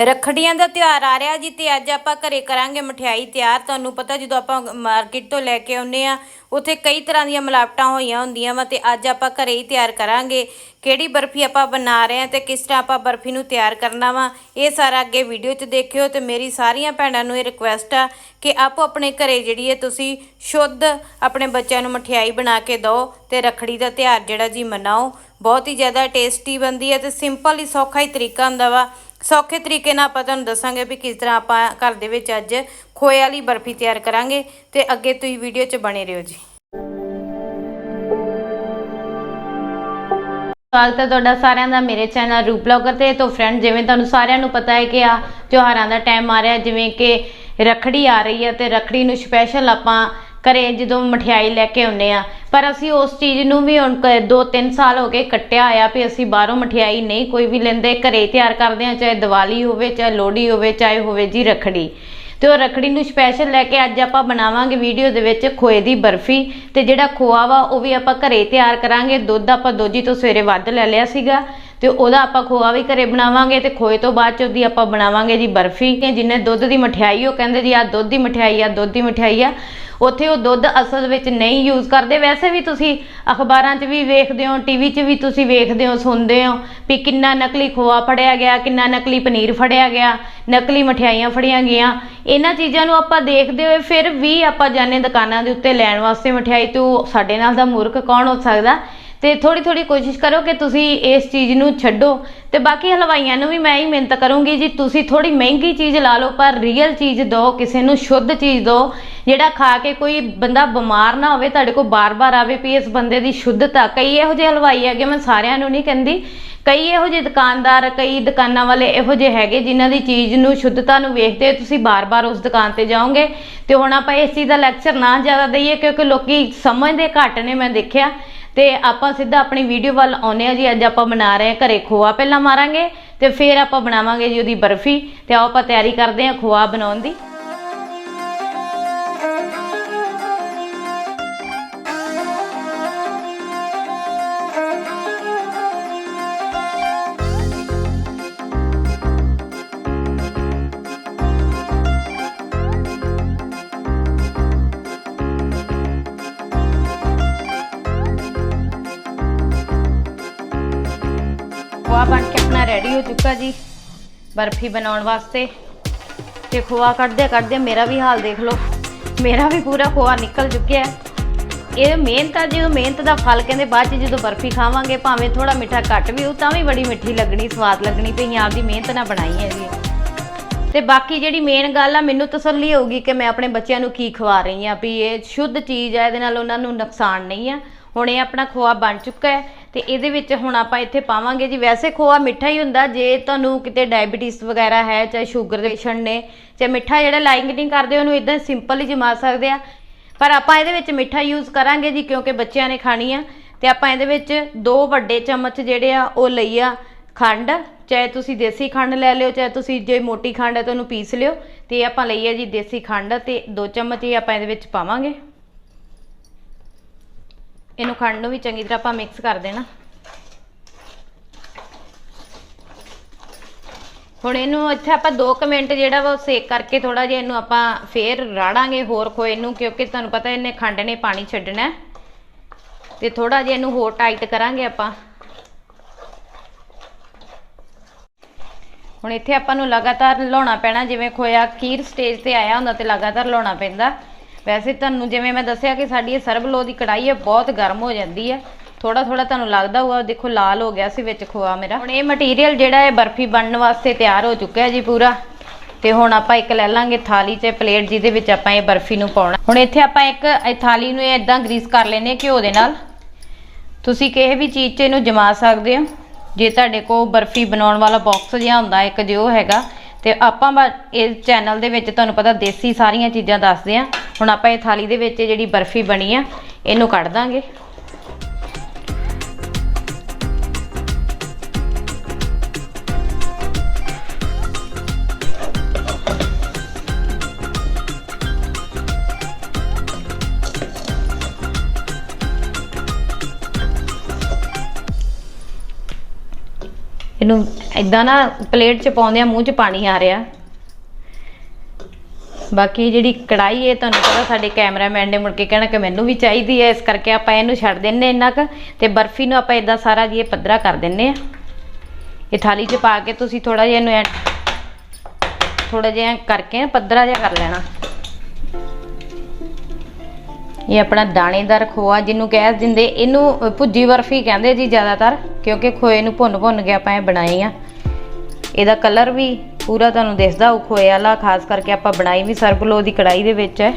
ਰੱਖੜੀਆਂ ਦਾ ਤਿਉਹਾਰ ਆ ਰਿਹਾ ਜੀ ਤੇ ਅੱਜ ਆਪਾਂ ਘਰੇ ਕਰਾਂਗੇ ਮਠਿਆਈ ਤਿਆਰ। ਤੁਹਾਨੂੰ ਪਤਾ ਜਦੋਂ ਆਪਾਂ ਮਾਰਕੀਟ ਤੋਂ ਲੈ ਕੇ ਆਉਂਦੇ ਆ ਉੱਥੇ ਕਈ ਤਰ੍ਹਾਂ ਦੀਆਂ ਮਿਲਾਵਟਾਂ ਹੋਈਆਂ ਹੁੰਦੀਆਂ ਵਾ ਤੇ ਅੱਜ ਆਪਾਂ ਘਰੇ ਹੀ ਤਿਆਰ ਕਰਾਂਗੇ। ਕਿਹੜੀ ਬਰਫੀ ਆਪਾਂ ਬਣਾ ਰਹੇ ਆ ਤੇ ਕਿਸ ਤਰ੍ਹਾਂ ਆਪਾਂ ਬਰਫੀ ਨੂੰ ਤਿਆਰ ਕਰਨਾ ਵਾ, ਇਹ ਸਾਰਾ ਅੱਗੇ ਵੀਡੀਓ 'ਚ ਦੇਖਿਓ ਤੇ ਮੇਰੀ ਸਾਰੀਆਂ ਭੈਣਾਂ ਨੂੰ ਇਹ ਰਿਕੁਐਸਟ ਆ ਕਿ ਆਪੋ ਆਪਣੇ ਘਰੇ ਜਿਹੜੀ ਹੈ ਤੁਸੀਂ ਸ਼ੁੱਧ ਆਪਣੇ ਬੱਚਿਆਂ ਨੂੰ ਮਠਿਆਈ ਬਣਾ ਕੇ ਦਿਓ ਤੇ ਰੱਖੜੀ ਦਾ ਤਿਉਹਾਰ ਜਿਹੜਾ ਜੀ ਮਨਾਓ। ਬਹੁਤ ਹੀ ਜ਼ਿਆਦਾ ਟੇਸਟੀ ਬਣਦੀ ਹੈ ਤੇ ਸਿੰਪਲ ਹੀ ਸੌਖਾ ਹੀ ਤਰੀਕਾ ਹੁੰਦਾ ਵਾ। ਸੌਖੇ ਤਰੀਕੇ ਨਾਲ ਆਪਾਂ ਤੁਹਾਨੂੰ ਦੱਸਾਂਗੇ ਵੀ ਕਿਸ ਤਰ੍ਹਾਂ ਆਪਾਂ ਘਰ ਦੇ ਵਿੱਚ ਅੱਜ ਖੋਏ ਵਾਲੀ ਬਰਫੀ ਤਿਆਰ ਕਰਾਂਗੇ ਤੇ ਅੱਗੇ ਤੁਸੀਂ ਵੀਡੀਓ 'ਚ ਬਣੇ ਰਹੋ ਜੀ। ਸਵਾਗਤ ਹੈ ਤੁਹਾਡਾ ਸਾਰਿਆਂ ਦਾ, ਮੇਰੇ ਚੈਨਲ ਰੂਪ ਬਲੌਗਰ ਤੇ। ਤੋਂ ਫਰੈਂਡ ਜਿਵੇਂ ਤੁਹਾਨੂੰ ਸਾਰਿਆਂ ਨੂੰ ਪਤਾ ਹੈ ਕਿ ਆ ਤਿਉਹਾਰਾਂ ਦਾ ਟਾਈਮ ਆ ਰਿਹਾ ਜਿਵੇਂ ਕਿ ਰੱਖੜੀ ਆ ਰਹੀ ਹੈ ਤੇ ਰੱਖੜੀ ਨੂੰ ਸਪੈਸ਼ਲ ਆਪਾਂ ਘਰੇ ਜਦੋਂ ਮਠਿਆਈ ਲੈ ਕੇ ਆਉਂਦੇ ਆ ਪਰ ਅਸੀਂ ਉਸ ਚੀਜ਼ ਨੂੰ ਵੀ ਹੁਣ 2-3 ਸਾਲ ਹੋ ਗਏ ਕੱਟਿਆ ਆ ਵੀ ਅਸੀਂ ਬਾਹਰੋਂ ਮਠਿਆਈ ਨਹੀਂ ਕੋਈ ਵੀ ਲੈਂਦੇ, ਘਰੇ ਤਿਆਰ ਕਰਦੇ ਆ ਚਾਹੇ ਦੀਵਾਲੀ ਹੋਵੇ, ਚਾਹੇ ਲੋਹੜੀ ਹੋਵੇ, ਚਾਹੇ ਹੋਵੇ ਜੀ ਰੱਖੜੀ। ਤੇ ਉਹ ਰੱਖੜੀ ਨੂੰ ਸਪੈਸ਼ਲ ਲੈ ਕੇ ਅੱਜ ਆਪਾਂ ਬਣਾਵਾਂਗੇ ਵੀਡੀਓ ਦੇ ਵਿੱਚ ਖੋਏ ਦੀ ਬਰਫੀ ਤੇ ਜਿਹੜਾ ਖੋਆ ਵਾ ਉਹ ਵੀ ਆਪਾਂ ਘਰੇ ਤਿਆਰ ਕਰਾਂਗੇ। ਦੁੱਧ ਆਪਾਂ ਦੋਜੀ ਤੋਂ ਸਵੇਰੇ ਵੱਧ ਲੈ ਲਿਆ ਸੀਗਾ ਤੇ ਉਹਦਾ ਆਪਾਂ ਖੋਆ ਵੀ ਘਰੇ ਬਣਾਵਾਂਗੇ ਤੇ ਖੋਏ ਤੋਂ ਬਾਅਦ ਚ ਉਹਦੀ ਆਪਾਂ ਬਣਾਵਾਂਗੇ ਜੀ ਬਰਫੀ। ਕਿ ਜਿਹਨੇ ਦੁੱਧ ਦੀ ਮਠਿਆਈ ਉਹ ਕਹਿੰਦੇ ਜੀ ਆ ਦੁੱਧ ਦੀ ਮਠਿਆਈ ਆ, ਦੁੱਧ ਦੀ ਮਠਿਆਈ ਆ। ਉੱਥੇ ਉਹ ਦੁੱਧ ਅਸਲ ਵਿੱਚ ਨਹੀਂ ਯੂਜ਼ ਕਰਦੇ। ਵੈਸੇ ਵੀ ਤੁਸੀਂ ਅਖਬਾਰਾਂ 'ਚ ਵੀ ਵੇਖਦੇ ਹੋ ਟੀਵੀ 'ਚ ਵੀ ਤੁਸੀਂ ਵੇਖਦੇ ਹੋ, ਸੁਣਦੇ ਹੋ ਵੀ ਕਿੰਨਾ ਨਕਲੀ ਖੋਆ ਫੜਿਆ ਗਿਆ, ਕਿੰਨਾ ਨਕਲੀ ਪਨੀਰ ਫੜਿਆ ਗਿਆ, ਨਕਲੀ ਮਠਿਆਈਆਂ ਫੜੀਆਂ ਗਈਆਂ। ਇਹਨਾਂ ਚੀਜ਼ਾਂ ਨੂੰ ਆਪਾਂ ਦੇਖਦੇ ਹੋਏ ਫਿਰ ਵੀ ਆਪਾਂ ਜਾਣੇ ਦੁਕਾਨਾਂ ਦੇ ਉੱਤੇ ਲੈਣ ਵਾਸਤੇ ਮਠਿਆਈ ਤੋਂ ਸਾਡੇ ਨਾਲ ਦਾ ਮੂਰਖ ਕੌਣ ਹੋ ਸਕਦਾ? ਤੇ ਥੋੜੀ ਥੋੜੀ ਕੋਸ਼ਿਸ਼ ਕਰੋ ਕਿ ਤੁਸੀਂ ਇਸ ਚੀਜ਼ ਨੂੰ ਛੱਡੋ। ਤੇ ਬਾਕੀ ਹਲਵਾਈਆਂ ਨੂੰ ਵੀ ਮੈਂ ਹੀ ਮਿਹਨਤ ਕਰੂੰਗੀ ਜੀ, ਤੁਸੀਂ ਥੋੜੀ ਮਹਿੰਗੀ ਚੀਜ਼ ਲਾ ਲਓ, ਪਰ ਰੀਅਲ ਚੀਜ਼ ਦਿਓ, ਕਿਸੇ ਨੂੰ ਸ਼ੁੱਧ ਚੀਜ਼ ਦਿਓ। ਜਿਹੜਾ ਖਾ ਕੇ ਕੋਈ ਬੰਦਾ ਬਿਮਾਰ ਨਾ ਹੋਵੇ, ਤੁਹਾਡੇ ਕੋਲ ਬਾਰ-ਬਾਰ ਆਵੇ ਵੀ ਇਸ ਬੰਦੇ ਦੀ ਸ਼ੁੱਧਤਾ। ਕਈ ਇਹੋ ਜਿਹੇ ਹਲਵਾਈ ਹੈਗੇ, ਮੈਂ ਸਾਰਿਆਂ ਨੂੰ ਨਹੀਂ ਕਹਿੰਦੀ। ਕਈ ਇਹੋ ਜਿਹੇ ਦੁਕਾਨਦਾਰ, ਕਈ ਦੁਕਾਨਾਂ ਵਾਲੇ ਇਹੋ ਜਿਹੇ ਹੈਗੇ ਜਿਨ੍ਹਾਂ ਦੀ ਚੀਜ਼ ਨੂੰ, ਸ਼ੁੱਧਤਾ ਨੂੰ ਵੇਖਦੇ ਹੋਏ ਤੁਸੀਂ ਬਾਰ-ਬਾਰ ਉਸ ਦੁਕਾਨ ਤੇ ਜਾਓਗੇ। ਤੇ ਹੁਣ ਆਪਾਂ ਇਸ ਚੀਜ਼ ਦਾ ਲੈਕਚਰ ਨਾ ਜ਼ਿਆਦਾ ਦਈਏ ਕਿਉਂਕਿ ਲੋਕੀ ਸਮਝਦੇ ਘੱਟ ਨੇ, ਮੈਂ ਦੇਖਿਆ। ਤੇ ਆਪਾਂ ਸਿੱਧਾ ਆਪਣੀ ਵੀਡੀਓ ਵੱਲ ਆਉਨੇ ਆ ਜੀ, ਅੱਜ ਆਪਾਂ ਬਣਾ ਰਹੇ ਹਾਂ ਘਰੇ ਖੋਆ ਪਹਿਲਾਂ ਮਾਰਾਂਗੇ ਤੇ ਫਿਰ ਆਪਾਂ ਬਣਾਵਾਂਗੇ ਜੀ ਉਹਦੀ ਬਰਫੀ। ਤੇ ਆਓ ਆਪਾਂ ਤਿਆਰੀ ਕਰਦੇ ਹਾਂ ਖੋਆ ਬਣਾਉਣ ਦੀ। ਚੁੱਕਾ ਜੀ, ਬਰਫੀ ਬਣਾਉਣ ਵਾਸਤੇ। ਤੇ ਖੋਆ ਕੱਢਦੇ ਕੱਢਦੇ ਮੇਰਾ ਵੀ ਹਾਲ ਦੇਖ ਲਓ। ਮੇਰਾ ਵੀ ਪੂਰਾ ਖੋਆ ਨਿਕਲ ਚੁੱਕਿਆ। ਹੈ ਇਹ ਮਿਹਨਤ ਆ, ਜਦੋਂ ਮਿਹਨਤ ਦਾ ਫਲ ਕਹਿੰਦੇ ਬਾਅਦ ਚ ਜਦੋਂ ਬਰਫੀ ਖਾਵਾਂਗੇ, ਭਾਵੇਂ ਥੋੜਾ ਮਿੱਠਾ ਘੱਟ ਵੀ ਉਹ ਤਾਂ ਵੀ ਬੜੀ ਮਿੱਠੀ ਲੱਗਣੀ, ਸਵਾਦ ਲੱਗਣੀ ਪਈ ਆਪਦੀ ਮਿਹਨਤ ਨਾਲ ਬਣਾਈ ਹੈ ਜੀ। ਤੇ ਬਾਕੀ ਜਿਹੜੀ ਮੇਨ ਗੱਲ ਆ, ਮੈਨੂੰ ਤਸੱਲੀ ਹੋਊਗੀ ਕਿ ਮੈਂ ਆਪਣੇ ਬੱਚਿਆਂ ਨੂੰ ਕੀ ਖਵਾ ਰਹੀ ਆ ਵੀ ਇਹ ਸ਼ੁੱਧ ਚੀਜ਼ ਆ, ਇਹਦੇ ਨਾਲ ਉਹਨਾਂ ਨੂੰ ਨੁਕਸਾਨ ਨਹੀਂ ਆ। ਹੁਣ ਇਹ ਆਪਣਾ ਖੋਆ ਬਣ ਚੁੱਕਾ ਹੈ ਤੇ ਇਹਦੇ ਵਿੱਚ ਹੁਣ ਆਪਾਂ ਇੱਥੇ ਪਾਵਾਂਗੇ ਜੀ। ਵੈਸੇ ਖੋਆ ਮਿੱਠਾ ਹੀ ਹੁੰਦਾ, ਜੇ ਤੁਹਾਨੂੰ ਕਿਤੇ ਡਾਇਬੀਟੀਜ਼ ਵਗੈਰਾ ਹੈ, ਚਾਹੇ ਸ਼ੂਗਰ ਦੇ ਪੇਸ਼ੈਂਟ ਨੇ ਚਾਹੇ ਮਿੱਠਾ ਜਿਹੜਾ ਲਾਈਕ ਨਹੀਂ ਕਰਦੇ, ਉਹਨੂੰ ਇਦਾਂ ਸਿੰਪਲ ਹੀ ਜਮਾ ਸਕਦੇ ਆ। ਪਰ ਆਪਾਂ ਇਹਦੇ ਵਿੱਚ ਮਿੱਠਾ ਯੂਜ਼ ਕਰਾਂਗੇ ਜੀ, ਕਿਉਂਕਿ ਬੱਚਿਆਂ ਨੇ ਖਾਣੀ ਆ। ਤੇ ਆਪਾਂ ਇਹਦੇ ਵਿੱਚ ਦੋ ਵੱਡੇ ਚਮਚ ਜਿਹੜੇ ਆ, ਉਹ ਲਈ ਆ ਖੰਡ। ਚਾਹੇ ਤੁਸੀਂ ਦੇਸੀ ਖੰਡ ਲੈ ਲਿਓ, ਚਾਹੇ ਤੁਸੀਂ ਜੇ ਮੋਟੀ ਖੰਡ ਹੈ ਤਾਂ ਉਹਨੂੰ ਪੀਸ ਲਿਓ। ਤੇ ਆਪਾਂ ਲਈ ਆ ਜੀ ਦੇਸੀ ਖੰਡ ਤੇ ਦੋ ਚਮਚ ਹੀ ਆਪਾਂ ਇਹਦੇ ਵਿੱਚ ਪਾਵਾਂਗੇ। ਇਹਨੂੰ ਖੰਡ ਨੂੰ ਵੀ ਚੰਗੀ ਤਰ੍ਹਾਂ ਆਪਾਂ ਮਿਕਸ ਕਰ ਦੇਣਾ। ਹੁਣ ਇਹਨੂੰ ਇੱਥੇ ਆਪਾਂ 2 ਮਿੰਟ ਜਿਹੜਾ ਵਾ ਉਹ ਸੇਕ ਕਰਕੇ ਥੋੜਾ ਜਿਹਾ ਇਹਨੂੰ ਆਪਾਂ ਫੇਰ ਰਾੜਾਂਗੇ ਹੋਰ ਖੋਏ ਨੂੰ ਕਿਉਂਕਿ ਤੁਹਾਨੂੰ ਪਤਾ ਇਹਨੇ ਖੰਡ ਨੇ ਪਾਣੀ ਛੱਡਣਾ ਹੈ। ਤੇ ਥੋੜਾ ਜਿਹਾ ਇਹਨੂੰ ਹੋਰ ਟਾਈਟ ਕਰਾਂਗੇ ਆਪਾਂ। ਹੁਣ ਇੱਥੇ ਆਪਾਂ ਨੂੰ ਲਗਾਤਾਰ ਲਾਉਣਾ ਪੈਣਾ, ਜਿਵੇਂ ਖੋਇਆ ਖੀਰ ਸਟੇਜ ਤੇ ਆਇਆ ਹੁੰਦਾ ਤੇ ਲਗਾਤਾਰ ਲਾਉਣਾ ਪੈਂਦਾ। ਵੈਸੇ ਤੁਹਾਨੂੰ ਜਿਵੇਂ ਮੈਂ ਦੱਸਿਆ ਕਿ ਸਾਡੀ ਇਹ ਸਰਬ ਲੋ ਦੀ ਕੜਾਈ ਹੈ, ਬਹੁਤ ਗਰਮ ਹੋ ਜਾਂਦੀ ਹੈ। ਥੋੜਾ ਥੋੜਾ ਤੁਹਾਨੂੰ ਲੱਗਦਾ ਹੋਊਗਾ, ਦੇਖੋ ਲਾਲ ਹੋ ਗਿਆ ਸੀ ਵਿੱਚ ਖੋਆ ਮੇਰਾ। ਹੁਣ ਇਹ ਮਟੀਰੀਅਲ ਜਿਹੜਾ ਹੈ ਬਰਫੀ ਬਣਨ ਵਾਸਤੇ ਤਿਆਰ ਹੋ ਚੁੱਕਿਆ ਜੀ ਪੂਰਾ। ਤੇ ਹੁਣ ਆਪਾਂ ਇੱਕ ਲੈ ਲਾਂਗੇ ਥਾਲੀ 'ਚ ਪਲੇਟ, ਜਿਹਦੇ ਵਿੱਚ ਆਪਾਂ ਇਹ ਬਰਫੀ ਨੂੰ ਪਾਉਣਾ। ਹੁਣ ਇੱਥੇ ਆਪਾਂ ਇੱਕ, ਇਹ ਥਾਲੀ ਨੂੰ ਇਦਾਂ ਗਰੀਸ ਕਰ ਲੈਨੇ ਘਿਓ ਦੇ ਨਾਲ। ਤੁਸੀਂ ਕਿਸੇ ਵੀ ਚੀਜ਼ 'ਚ ਇਹਨੂੰ ਜਮਾ ਸਕਦੇ ਹੋ। ਜੇ ਤੁਹਾਡੇ ਕੋਲ ਬਰਫੀ ਬਣਾਉਣ ਵਾਲਾ ਬਾਕਸ ਜਿਹਾ ਹੁੰਦਾ, ਇੱਕ ਜੋ ਹੈਗਾ। ਤੇ ਆਪਾਂ ਬਸ ਇਸ ਚੈਨਲ ਦੇ ਵਿੱਚ ਤੁਹਾਨੂੰ ਪਤਾ ਦੇਸੀ ਸਾਰੀਆਂ ਚੀਜ਼ਾਂ ਦੱਸਦੇ ਆ ਹੁਣ ਆਪਾਂ ਇਹ ਥਾਲੀ ਦੇ ਵਿੱਚ ਜਿਹੜੀ ਬਰਫੀ ਬਣੀ ਆ, ਇਹਨੂੰ ਕੱਢ ਦਾਂਗੇ। ਇਹਨੂੰ ਇਦਾਂ ਨਾ ਪਲੇਟ 'ਚ ਪਾਉਂਦੇ ਆ ਮੂੰਹ 'ਚ ਪਾਣੀ ਆ ਰਿਹਾ। ਬਾਕੀ ਜਿਹੜੀ ਕੜਾਈ ਹੈ, ਤੁਹਾਨੂੰ ਪਤਾ ਸਾਡੇ ਕੈਮਰਾਮੈਨ ਨੇ ਮੁੜ ਕੇ ਕਹਿਣਾ ਕਿ ਮੈਨੂੰ ਵੀ ਚਾਹੀਦੀ ਹੈ, ਇਸ ਕਰਕੇ ਆਪਾਂ ਇਹਨੂੰ ਛੱਡ ਦਿੰਨੇ ਇੰਨਾ ਕੁ ਤੇ ਬਰਫੀ ਨੂੰ ਆਪਾਂ ਇਦਾਂ ਸਾਰਾ ਜੀ ਇਹ ਪੱਧਰਾ ਕਰ ਦਿੰਨੇ ਆ ਇਹ ਥਾਲੀ 'ਚ ਪਾ ਕੇ ਤੁਸੀਂ ਥੋੜਾ ਜਿਹਾ ਇਹਨੂੰ ਥੋੜਾ ਜਿਹਾ ਕਰਕੇ ਪੱਧਰਾ ਜਿਹਾ ਕਰ ਲੈਣਾ। ਇਹ ਆਪਣਾ ਦਾਣੇਦਾਰ ਖੋਆ ਜਿਹਨੂੰ ਕਹਿ ਦਿੰਦੇ, ਇਹਨੂੰ ਭੁੱਜੀ ਬਰਫੀ ਕਹਿੰਦੇ ਜੀ ਜ਼ਿਆਦਾਤਰ, ਕਿਉਂਕਿ ਖੋਏ ਨੂੰ ਭੁੰਨ ਭੁੰਨ ਕੇ ਆਪਾਂ ਇਹ ਬਣਾਈ ਆ। ਇਹਦਾ ਕਲਰ ਵੀ ਪੂਰਾ ਤੁਹਾਨੂੰ ਦਿਸਦਾ ਉਹ ਖੋਏ ਵਾਲਾ ਖਾਸ ਕਰਕੇ ਆਪਾਂ ਬਣਾਈ ਵੀ ਸਰਬਲੋ ਦੀ ਕੜਾਈ ਦੇ ਵਿੱਚ ਹੈ।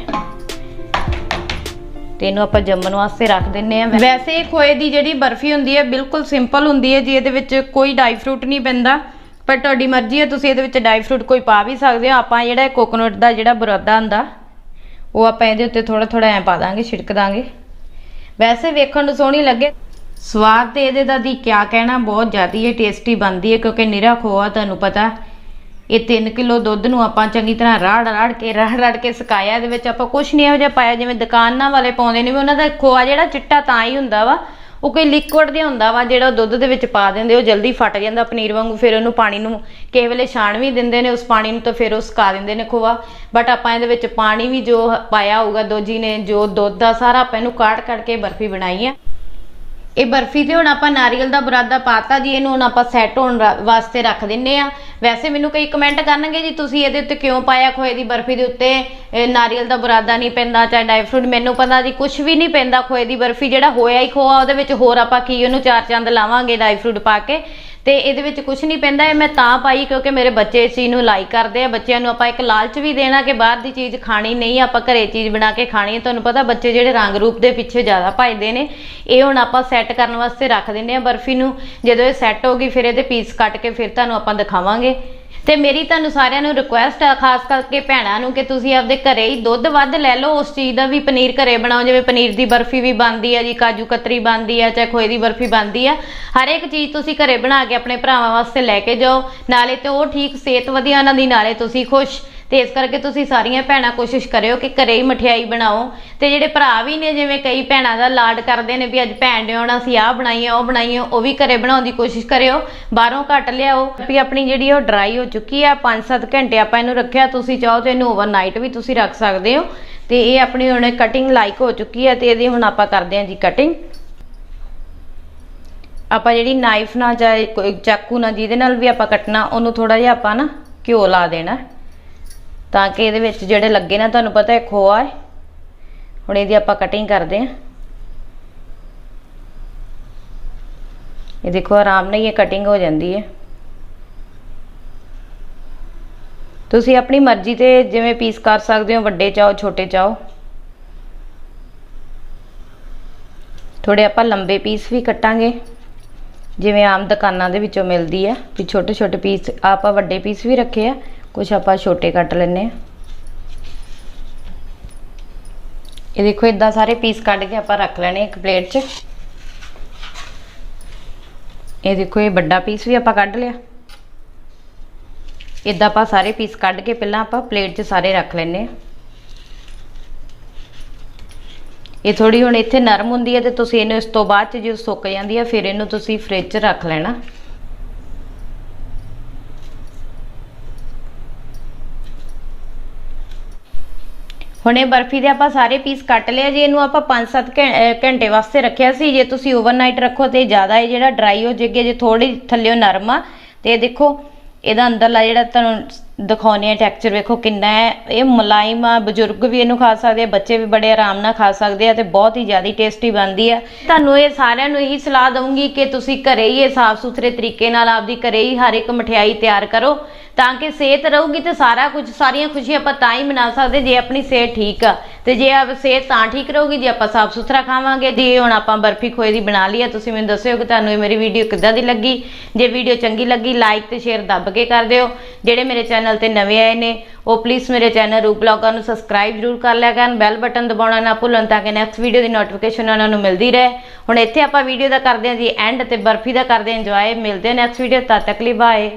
ਤੇ ਇਹਨੂੰ ਆਪਾਂ ਜੰਮਣ ਵਾਸਤੇ ਰੱਖ ਦਿੰਨੇ ਆ ਵੈਸੇ ਇਹ ਖੋਏ ਦੀ ਜਿਹੜੀ ਬਰਫੀ ਹੁੰਦੀ ਹੈ, ਬਿਲਕੁਲ ਸਿੰਪਲ ਹੁੰਦੀ ਹੈ ਜੀ, ਇਹਦੇ ਵਿੱਚ ਕੋਈ ਡਾਈ ਫਰੂਟ ਨਹੀਂ ਪੈਂਦਾ। ਪਰ ਤੁਹਾਡੀ ਮਰਜ਼ੀ ਹੈ, ਤੁਸੀਂ ਇਹਦੇ ਵਿੱਚ ਡਾਈ ਫਰੂਟ ਕੋਈ ਪਾ ਵੀ ਸਕਦੇ ਹੋ। ਆਪਾਂ ਜਿਹੜਾ ਕੋਕੋਨਟ ਦਾ ਜਿਹੜਾ ਬੁਰਾਦਾ ਹੁੰਦਾ, ਉਹ ਆਪਾਂ ਇਹਦੇ ਉੱਤੇ ਥੋੜਾ ਥੋੜਾ ਐ ਪਾ ਦਾਂਗੇ, ਛਿੜਕ ਦਾਂਗੇ। ਵੈਸੇ ਵੇਖਣ ਨੂੰ ਸੋਹਣੀ ਲੱਗੇ। ਸਵਾਦ ਤੇ ਇਹਦੇ ਦਾ ਦੀ ਕਿਆ ਕਹਿਣਾ, ਬਹੁਤ ਜ਼ਿਆਦਾ ਹੀ ਟੇਸਟੀ ਬਣਦੀ ਹੈ, ਕਿਉਂਕਿ ਨਿਰਾ ਖੋਆ, ਤੁਹਾਨੂੰ ਪਤਾ। ਇਹ 3 ਕਿਲੋ ਦੁੱਧ ਨੂੰ ਆਪਾਂ ਚੰਗੀ ਤਰ੍ਹਾਂ ਰਾੜ ਰਾੜ ਕੇ, ਰੜ ਰੜ ਕੇ ਸੁਕਾਇਆ, ਇਹਦੇ ਵਿੱਚ ਆਪਾਂ ਕੁਝ ਨਹੀਂ ਇਹੋ ਜਿਹਾ ਪਾਇਆ, ਜਿਵੇਂ ਦੁਕਾਨਾਂ ਵਾਲੇ ਪਾਉਂਦੇ ਨੇ ਵੀ ਉਹਨਾਂ ਦਾ ਖੋਆ ਜਿਹੜਾ ਚਿੱਟਾ ਤਾਂ ਹੀ ਹੁੰਦਾ ਵਾ, ਉਹ ਕੋਈ ਲਿਕੁਇਡ ਜਿਹਾ ਹੁੰਦਾ ਵਾ, ਜਿਹੜਾ ਦੁੱਧ ਦੇ ਵਿੱਚ ਪਾ ਦਿੰਦੇ, ਉਹ ਜਲਦੀ ਫਟ ਜਾਂਦਾ ਪਨੀਰ ਵਾਂਗੂ, ਫਿਰ ਉਹਨੂੰ ਪਾਣੀ ਨੂੰ ਕਿਸੇ ਵੇਲੇ ਛਾਣ ਵੀ ਦਿੰਦੇ ਨੇ, ਉਸ ਪਾਣੀ ਨੂੰ ਤਾਂ ਫਿਰ ਉਹ ਸੁਕਾ ਦਿੰਦੇ ਨੇ ਖੋਆ ਬਟ ਆਪਾਂ ਇਹਦੇ ਵਿੱਚ ਪਾਣੀ ਵੀ ਜੋ ਪਾਇਆ ਹੋਊਗਾ, ਦੋਜੀ ਨੇ ਜੋ ਦੁੱਧ ਦਾ ਸਾਰਾ ਆਪਾਂ ਇਹਨੂੰ ਕਾੜ ਕੱਢ ਕੇ ਬਰਫੀ ਬਣਾਈ ਹੈ ਇਹ ਬਰਫੀ ਤੇ ਹੁਣ ਆਪਾਂ ਨਾਰੀਅਲ ਦਾ ਬੁਰਾਦਾ ਪਾਤਾ ਜੀ, ਇਹਨੂੰ ਹੁਣ ਆਪਾਂ ਸੈੱਟ ਹੋਣ ਵਾਸਤੇ ਰੱਖ ਦਿੰਨੇ ਆ। ਵੈਸੇ ਮੈਨੂੰ ਕਈ ਕਮੈਂਟ ਕਰਨਗੇ ਜੀ, ਤੁਸੀਂ ਇਹਦੇ ਉੱਤੇ ਕਿਉਂ ਪਾਇਆ ਖੋਏ ਦੀ ਬਰਫੀ ਦੇ ਉੱਤੇ? ਇਹ ਨਾਰੀਅਲ ਦਾ ਬੁਰਾਦਾ ਨਹੀਂ ਪੈਂਦਾ ਚਾਹੇ ਡਰਾਈ ਫਰੂਟ, ਮੈਨੂੰ ਪਤਾ ਜੀ ਕੁਝ ਵੀ ਨਹੀਂ ਪੈਂਦਾ ਖੋਏ ਦੀ ਬਰਫੀ, ਜਿਹੜਾ ਹੋਇਆ ਹੀ ਖੋਆ, ਉਹਦੇ ਵਿੱਚ ਹੋਰ ਆਪਾਂ ਕੀ, ਉਹਨੂੰ ਚਾਰ ਚੰਦ ਲਾਵਾਂਗੇ ਡਰਾਈ ਫਰੂਟ ਪਾ ਕੇ। ਤੇ ਇਹਦੇ ਵਿੱਚ ਕੁਝ ਨਹੀਂ ਪੈਂਦਾ, ਇਹ ਮੈਂ ਤਾਂ ਪਾਈ ਕਿਉਂਕਿ ਮੇਰੇ ਬੱਚੇ ਇਸ ਚੀਜ਼ ਨੂੰ ਲਾਈਕ ਕਰਦੇ ਆ। ਬੱਚਿਆਂ ਨੂੰ ਆਪਾਂ ਇੱਕ ਲਾਲਚ ਵੀ ਦੇਣਾ ਕਿ ਬਾਹਰ ਦੀ ਚੀਜ਼ ਖਾਣੀ ਨਹੀਂ, ਆਪਾਂ ਘਰੇ ਚੀਜ਼ ਬਣਾ ਕੇ ਖਾਣੀ ਹੈ। ਤੁਹਾਨੂੰ ਪਤਾ ਬੱਚੇ ਜਿਹੜੇ ਰੰਗ ਰੂਪ ਦੇ ਪਿੱਛੇ ਜ਼ਿਆਦਾ ਭੱਜਦੇ ਨੇ, ਇਹ ਹੁਣ ਆਪਾਂ ਸੈੱਟ ਕਰਨ ਵਾਸਤੇ ਰੱਖ ਦਿੰਦੇ ਆ ਬਰਫੀ ਨੂੰ। ਜਦੋਂ ਇਹ ਸੈੱਟ ਹੋ ਗਈ, ਫਿਰ ਇਹਦੇ ਪੀਸ ਕੱਟ ਕੇ ਫਿਰ ਤੁਹਾਨੂੰ ਆਪਾਂ ਦਿਖਾਵਾਂਗੇ। ਤੇ ਮੇਰੀ ਤੁਹਾਨੂੰ ਸਾਰਿਆਂ ਨੂੰ ਰਿਕੁਐਸਟ ਆ, ਖਾਸ ਕਰਕੇ ਭੈਣਾਂ ਨੂੰ, ਕਿ ਤੁਸੀਂ ਆਪਦੇ ਘਰੇ ਹੀ ਦੁੱਧ ਵੱਧ ਲੈ ਲਓ। ਉਸ ਚੀਜ਼ ਦਾ ਵੀ ਪਨੀਰ ਘਰੇ ਬਣਾਓ, ਜਿਵੇਂ ਪਨੀਰ ਦੀ ਬਰਫੀ ਵੀ ਬਣਦੀ ਆ ਜੀ, ਕਾਜੂ ਕਤਰੀ ਬਣਦੀ ਆ, ਚਾਹੇ ਖੋਏ ਦੀ ਬਰਫੀ ਬਣਦੀ ਆ। ਹਰ ਇੱਕ ਚੀਜ਼ ਤੁਸੀਂ ਘਰੇ ਬਣਾ ਕੇ ਆਪਣੇ ਭਰਾਵਾਂ ਵਾਸਤੇ ਲੈ ਕੇ ਜਾਓ। ਨਾਲੇ ਤੇ ਉਹ ਠੀਕ ਸਿਹਤ ਵਧੀਆ, ਉਹਨਾਂ ਦੀ, ਨਾਲੇ ਤੁਸੀਂ ਖੁਸ਼। ਤੇ ਇਸ ਕਰਕੇ ਤੁਸੀਂ ਸਾਰੀਆਂ ਭੈਣਾਂ ਕੋਸ਼ਿਸ਼ ਕਰਿਓ ਕਿ ਘਰੇ ਹੀ ਮਠਿਆਈ ਬਣਾਓ। ਤੇ ਜਿਹੜੇ ਭਰਾ ਵੀ ਨੇ, ਜਿਵੇਂ ਕਈ ਭੈਣਾਂ ਦਾ ਲਾਡ ਕਰਦੇ ਨੇ ਵੀ ਅੱਜ ਭੈਣ ਨੇ ਆਉਣਾ ਸੀ ਆਹ ਬਣਾਈਏ, ਉਹ ਬਣਾਈਏ, ਉਹ ਵੀ ਘਰੇ ਬਣਾਉਣ ਦੀ ਕੋਸ਼ਿਸ਼ ਕਰਿਓ। ਬਾਹਰੋਂ ਘੱਟ ਲਿਆਓ। ਵੀ ਆਪਣੀ ਜਿਹੜੀ ਉਹ ਡਰਾਈ ਹੋ ਚੁੱਕੀ ਆ 5-7 ਘੰਟੇ ਆਪਾਂ ਇਹਨੂੰ ਰੱਖਿਆ, ਤੁਸੀਂ ਚਾਹੋ ਤੇ ਇਹਨੂੰ ਓਵਰਨਾਈਟ ਵੀ ਤੁਸੀਂ ਰੱਖ ਸਕਦੇ ਹੋ। ਤੇ ਇਹ ਆਪਣੀ ਹੁਣ ਕਟਿੰਗ ਲਾਈਕ ਹੋ ਚੁੱਕੀ ਹੈ ਤੇ ਇਹਦੀ ਹੁਣ ਆਪਾਂ ਕਰਦੇ ਹਾਂ ਜੀ ਕਟਿੰਗ ਆਪਾਂ ਜਿਹੜੀ ਨਾਈਫ ਨਾਲ ਜਾਂ ਕੋਈ ਚਾਕੂ ਨਾਲ ਜਿਹਦੇ ਨਾਲ ਵੀ ਆਪਾਂ ਕੱਟਣਾ, ਉਹਨੂੰ ਥੋੜਾ ਜਿਹਾ ਆਪਾਂ ਨਾ ਘਿਓ ਲਾ ਦੇਣਾ। ਤਾਂ ਕਿ ਇਹਦੇ ਵਿੱਚ ਜਿਹੜੇ ਲੱਗੇ ਨਾ, ਤੁਹਾਨੂੰ ਪਤਾ ਹੈ ਖੋਆ ਹੈ। ਹੁਣ ਇਹਦੀ ਆਪਾਂ ਕਟਿੰਗ ਕਰਦੇ ਹਾਂ। ਇਹ ਦੇਖੋ, ਆਰਾਮ ਨਾਲ ਹੀ ਇਹ ਕਟਿੰਗ ਹੋ ਜਾਂਦੀ ਹੈ। ਤੁਸੀਂ ਆਪਣੀ ਮਰਜ਼ੀ ਤੇ ਜਿਵੇਂ ਪੀਸ ਕਰ ਸਕਦੇ ਹੋ, ਵੱਡੇ ਚਾਹੋ, ਛੋਟੇ ਚਾਹੋ। ਥੋੜੇ ਆਪਾਂ ਲੰਬੇ ਪੀਸ ਵੀ ਕੱਟਾਂਗੇ। ਜਿਵੇਂ ਆਮ ਦੁਕਾਨਾਂ ਦੇ ਵਿੱਚੋਂ ਮਿਲਦੀ ਆ ਵੀ ਛੋਟੇ ਛੋਟੇ ਪੀਸ ਆਪਾਂ ਵੱਡੇ ਪੀਸ ਵੀ ਰੱਖੇ ਆ। ਕੁਝ ਆਪਾਂ ਛੋਟੇ ਕੱਟ ਲੈਨੇ ਆ ਇਹ ਦੇਖੋ ਇਦਾਂ ਸਾਰੇ ਪੀਸ ਕੱਢ ਕੇ ਆਪਾਂ ਰੱਖ ਲੈਣੇ ਇੱਕ ਪਲੇਟ 'ਚ। ਇਹ ਦੇਖੋ, ਇਹ ਵੱਡਾ ਪੀਸ ਵੀ ਆਪਾਂ ਕੱਢ ਲਿਆ। ਇਦਾਂ ਆਪਾਂ ਸਾਰੇ ਪੀਸ ਕੱਢ ਕੇ ਪਹਿਲਾਂ ਆਪਾਂ ਪਲੇਟ 'ਚ ਸਾਰੇ ਰੱਖ ਲੈਨੇ ਆ ਇਹ ਥੋੜੀ ਹੁਣ ਇੱਥੇ ਨਰਮ ਹੁੰਦੀ ਹੈ ਤੇ ਤੁਸੀਂ ਇਹਨੂੰ ਇਸ ਤੋਂ ਬਾਅਦ ਚ ਜਦੋਂ ਸੁੱਕ ਜਾਂਦੀ ਹੈ, ਫਿਰ ਇਹਨੂੰ ਤੁਸੀਂ ਫ੍ਰਿਜ 'ਚ ਰੱਖ ਲੈਣਾ। ਹੁਣ ਇਹ ਬਰਫੀ ਦੇ ਆਪਾਂ ਸਾਰੇ ਪੀਸ ਕੱਟ ਲਿਆ ਜੀ ਇਹਨੂੰ ਆਪਾਂ 5-7 ਘੰਟੇ ਵਾਸਤੇ ਰੱਖਿਆ ਸੀ, ਜੇ ਤੁਸੀਂ ਓਵਰਨਾਈਟ ਰੱਖੋ ਤੇ ਜ਼ਿਆਦਾ ਇਹ ਜਿਹੜਾ ਡਰਾਈ ਹੋ ਜਾਏਗਾ, ਜੇ ਥੋੜੀ ਥੱਲਿਓ ਨਰਮ ਆ, ਤੇ ਦੇਖੋ, ਇਹਦਾ ਅੰਦਰਲਾ ਜਿਹੜਾ ਤੁਹਾਨੂੰ ਦਿਖਾਉਣੇ ਆ ਟੈਕਸਚਰ ਵੇਖੋ ਕਿੰਨਾ ਹੈ। ਇਹ ਮੁਲਾਇਮ ਆ, ਬਜ਼ੁਰਗ ਵੀ ਇਹਨੂੰ ਖਾ ਸਕਦੇ ਆ, ਬੱਚੇ ਵੀ ਬੜੇ ਆਰਾਮ ਨਾਲ ਖਾ ਸਕਦੇ ਆ ਤੇ ਬਹੁਤ ਹੀ ਜ਼ਿਆਦਾ ਟੇਸਟੀ ਬਣਦੀ ਆ। ਤੁਹਾਨੂੰ ਇਹ ਸਾਰਿਆਂ ਨੂੰ ਇਹੀ ਸਲਾਹ ਦਊਂਗੀ ਕਿ ਤੁਸੀਂ ਘਰੇ ਹੀ ਇਹ ਸਾਫ਼ ਸੁਥਰੇ ਤਰੀਕੇ ਨਾਲ ਆਪਦੀ ਘਰੇ ਹੀ ਹਰ ਇੱਕ ਮਠਿਆਈ ਤਿਆਰ ਕਰੋ। ਤਾਂ ਕਿ ਸਿਹਤ ਰਹੂਗੀ ਤੇ ਸਾਰਾ ਕੁਝ, ਸਾਰੀਆਂ ਖੁਸ਼ੀਆਂ ਆਪਾਂ ਤਾਂ ਹੀ ਮਨਾ ਸਕਦੇ ਜੇ ਆਪਣੀ ਸਿਹਤ ਠੀਕ ਆ। ਤੇ ਜੇ ਆ ਸਿਹਤ ਤਾਂ ਠੀਕ ਰਹੂਗੀ, ਜੇ ਆਪਾਂ ਸਾਫ਼ ਸੁਥਰਾ ਖਾਵਾਂਗੇ, ਜੇ ਹੁਣ ਆਪਾਂ ਬਰਫੀ ਖੋਏ ਦੀ ਬਣਾ ਲਈ ਆ, ਤੁਸੀਂ ਮੈਨੂੰ ਦੱਸਿਓ ਕਿ ਤੁਹਾਨੂੰ ਇਹ ਮੇਰੀ ਵੀਡੀਓ ਕਿੱਦਾਂ ਦੀ ਲੱਗੀ। ਜੇ ਵੀਡੀਓ ਚੰਗੀ ਲੱਗੀ ਲਾਈਕ ਤੇ ਸ਼ੇਅਰ ਦੱਬ ਕੇ ਕਰ ਦਿਓ। ਜਿਹੜੇ ਮੇਰੇ ਚੈਨਲ ਤੇ ਨਵੇਂ ਆਏ ਨੇ, ਉਹ ਪਲੀਜ਼ ਮੇਰੇ ਚੈਨਲ ਰੂਪ ਬਲੌਗਰ ਨੂੰ ਸਬਸਕ੍ਰਾਈਬ ਜ਼ਰੂਰ ਕਰ ਲਿਆ ਕਰਨ ਬੈਲ ਬਟਨ ਦਬਾਉਣਾ ਨਾ ਭੁੱਲਣ ਤਾਂ ਕਿ ਨੈਕਸਟ ਵੀਡੀਓ ਦੀ ਨੋਟੀਫਿਕੇਸ਼ਨ ਉਹਨਾਂ ਨੂੰ ਮਿਲਦੀ ਰਹੇ। ਹੁਣ ਇੱਥੇ ਆਪਾਂ ਵੀਡੀਓ ਦਾ ਕਰਦੇ ਹਾਂ ਜੀ ਐਂਡ ਤੇ ਬਰਫੀ ਦਾ ਕਰਦੇ ਹਾਂ ਇੰਜੋਏ ਮਿਲਦੇ ਹਾਂ ਨੈਕਸਟ ਵੀਡੀਓ ਤਦ ਤੱਕ ਲਈ ਬਾਏ